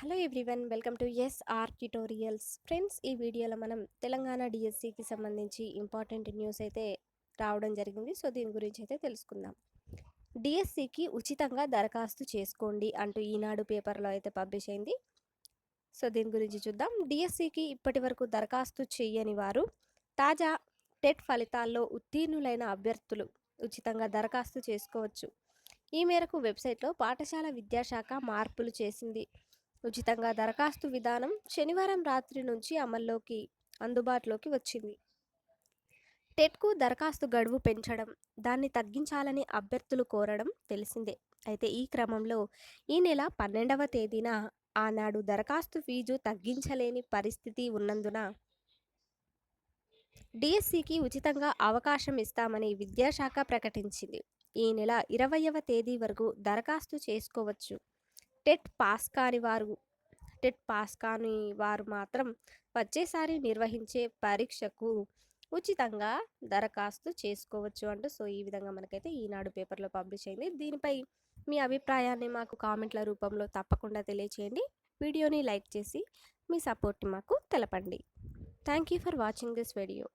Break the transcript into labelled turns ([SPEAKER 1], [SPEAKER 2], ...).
[SPEAKER 1] Hello everyone welcome to S R tutorials friends ఈ వీడియోలో మనం తెలంగాణ డిఎస్సికి సంబంధించి ఇంపార్టెంట్ న్యూస్ అయితే రావడం జరిగింది. సో దీని గురించి అయితే తెలుసుకుందాం. డిఎస్సికి ఉచితంగా దరఖాస్తు చేసుకోండి అంటూ ఈనాడు పేపర్లో అయితే పబ్లిష్ అయింది. సో దీని గురించి చూద్దాం. డిఎస్సికి ఇప్పటి వరకు దరఖాస్తు చేయని వారు తాజా టెట్ ఫలితాల్లో ఉత్తీర్ణులైన అభ్యర్థులు ఉచితంగా దరఖాస్తు చేసుకోవచ్చు. ఈ మేరకు వెబ్సైట్లో పాఠశాల విద్యాశాఖ మార్పులు చేసింది. ఉచితంగా దరఖాస్తు విధానం శనివారం రాత్రి నుంచి అమల్లోకి అందుబాటులోకి వచ్చింది. టెట్కు దరఖాస్తు గడువు పెంచడం దాన్ని తగ్గించాలని అభ్యర్థులు కోరడం తెలిసిందే. అయితే ఈ క్రమంలో ఈ నెల పన్నెండవ తేదీన ఆనాడు దరఖాస్తు ఫీజు తగ్గించలేని పరిస్థితి ఉన్నందున డిఎస్సికి ఉచితంగా అవకాశం ఇస్తామని విద్యాశాఖ ప్రకటించింది. ఈ నెల ఇరవైవ తేదీ వరకు దరఖాస్తు చేసుకోవచ్చు. టెట్ పాస్ కాని వారు టెట్ పాస్ కాని వారు మాత్రం వచ్చేసారి నిర్వహించే పరీక్షకు ఉచితంగా దరఖాస్తు చేసుకోవచ్చు అంటూ సో ఈ విధంగా మనకైతే ఈనాడు పేపర్లో పబ్లిష్ అయింది. దీనిపై మీ అభిప్రాయాన్ని మాకు కామెంట్ల రూపంలో తప్పకుండా తెలియచేయండి. వీడియోని లైక్ చేసి మీ సపోర్ట్ని మాకు తెలపండి. Thank you for watching this video.